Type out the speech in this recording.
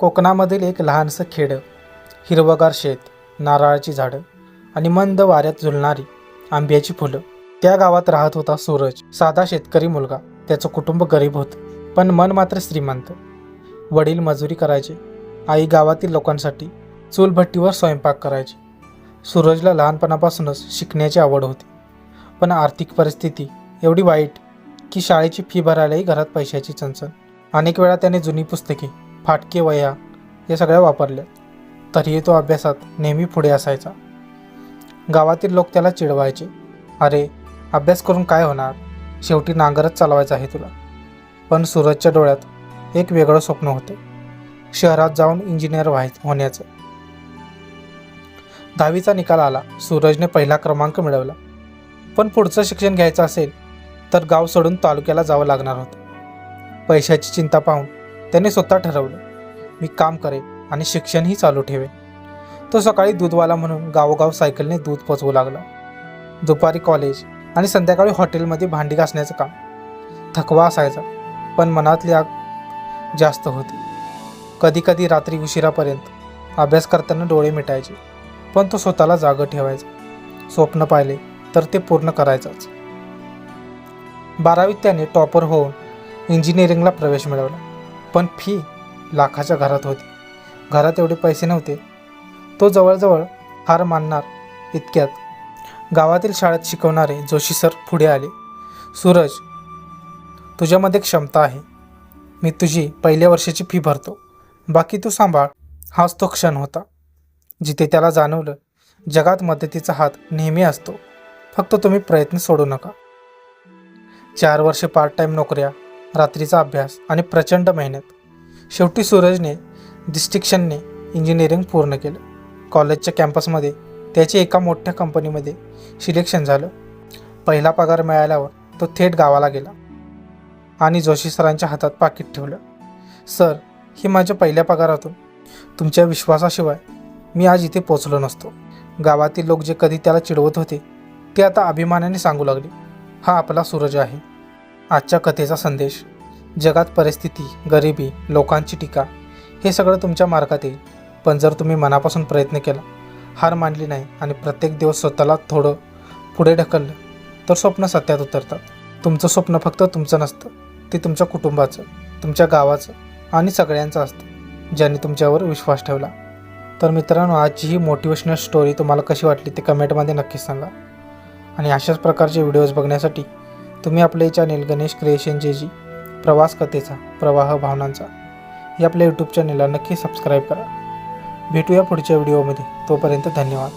कोकणामधील एक लहानसं खेडं हिरवगार शेत नारळाची झाडं आणि मंद वाऱ्यात झुलणारी आंब्याची फुलं. त्या गावात राहत होता सूरज साधा शेतकरी मुलगा. त्याचं कुटुंब गरीब होतं पण मन मात्र श्रीमंत. वडील मजुरी करायचे आई गावातील लोकांसाठी चूलभट्टीवर स्वयंपाक करायची. सूरजला लहानपणापासूनच शिकण्याची आवड होती पण आर्थिक परिस्थिती एवढी वाईट की शाळेची फी भरायलाही घरात पैशाची चणचण. अनेक वेळा त्याने जुनी पुस्तके फाटके वया या सगळ्या वापरल्या. तरीही तो अभ्यासात नेहमी पुढे असायचा. गावातील लोक त्याला चिडवायचे. अरे अभ्यास करून काय होणार? शेवटी नांगरच चालवायचं आहे तुला. पण सूरजच्या डोळ्यात एक वेगळं स्वप्न होते. शहरात जाऊन इंजिनियर व्हाय होण्याचं. दहावीचा निकाल आला. सूरजने पहिला क्रमांक मिळवला. पण पुढचं शिक्षण घ्यायचं असेल तर गाव सोडून तालुक्याला जावं लागणार होतं. पैशाची चिंता पाहून त्याने स्वतः ठरवलं मी काम करेन आणि शिक्षणही चालू ठेवेन. तो सकाळी दूधवाला म्हणून गावोगाव सायकलने दूध पोचवू लागला. दुपारी कॉलेज आणि संध्याकाळी हॉटेलमध्ये भांडी घासण्याचं काम. थकवा असायचा पण मनातली आग जास्त होती. कधीकधी रात्री उशिरापर्यंत अभ्यास करताना डोळे मिटायचे पण तो स्वतःला जागं ठेवायचा. स्वप्न पाहिले तर ते पूर्ण करायचंच. बारावीत त्याने टॉपर होऊन इंजिनिअरिंगला प्रवेश मिळवला. पण फी लाखाच्या घरात होती. घरात एवढे पैसे नव्हते. तो जवळजवळ हार मानणार इतक्यात गावातील शाळेत शिकवणारे जोशी सर पुढे आले. सूरज तुझ्यामध्ये क्षमता आहे. मी तुझी पहिल्या वर्षाची फी भरतो. बाकी तू सांभाळ. हाच तो क्षण होता. जिथे त्याला जाणवलं जगात मदतीचा हात नेहमी असतो. फक्त तुम्ही प्रयत्न सोडू नका. चार वर्षे पार्ट टाईम नोकऱ्या रात्रीचा अभ्यास आणि प्रचंड मेहनत. शेवटी सूरजने डिस्टिक्शनने इंजिनिअरिंग पूर्ण केलं. कॉलेजच्या कॅम्पसमध्ये त्याचे एका मोठ्या कंपनीमध्ये सिलेक्शन झालं. पहिला पगार मिळाल्यावर तो थेट गावाला गेला आणि जोशी सरांच्या हातात पाकिट ठेवलं. सर हे माझ्या पहिल्या पगारातून. तुमच्या विश्वासाशिवाय मी आज इथे पोचलो नसतो. गावातील लोक जे कधी त्याला चिडवत होते ते आता अभिमानाने सांगू लागले. हा आपला सूरज आहे. आजच्या कथेचा संदेश. जगात परिस्थिती गरिबी लोकांची टीका हे सगळं तुमच्या मार्गात येईल. पण जर तुम्ही मनापासून प्रयत्न केला हार मानली नाही आणि प्रत्येक दिवस स्वतःला थोडं पुढे ढकललं तर स्वप्न सत्यात उतरतात. तुमचं स्वप्न फक्त तुमचं नसतं ते तुमच्या कुटुंबाचं तुमच्या गावाचं आणि सगळ्यांचं असतं ज्यांनी तुमच्यावर विश्वास ठेवला. तर मित्रांनो आजची ही मोटिवेशनल स्टोरी तुम्हाला कशी वाटली ते कमेंटमध्ये नक्कीच सांगा. आणि अशाच प्रकारचे व्हिडिओज बघण्यासाठी तुम्ही आपले चॅनेल गणेश क्रिएशन जी प्रवास कथेचा प्रवाह भावनांचा हे आपल्या यूट्यूब चॅनेलला नक्की सबस्क्राईब करा. भेटूया पुढच्या व्हिडिओमध्ये तोपर्यंत धन्यवाद.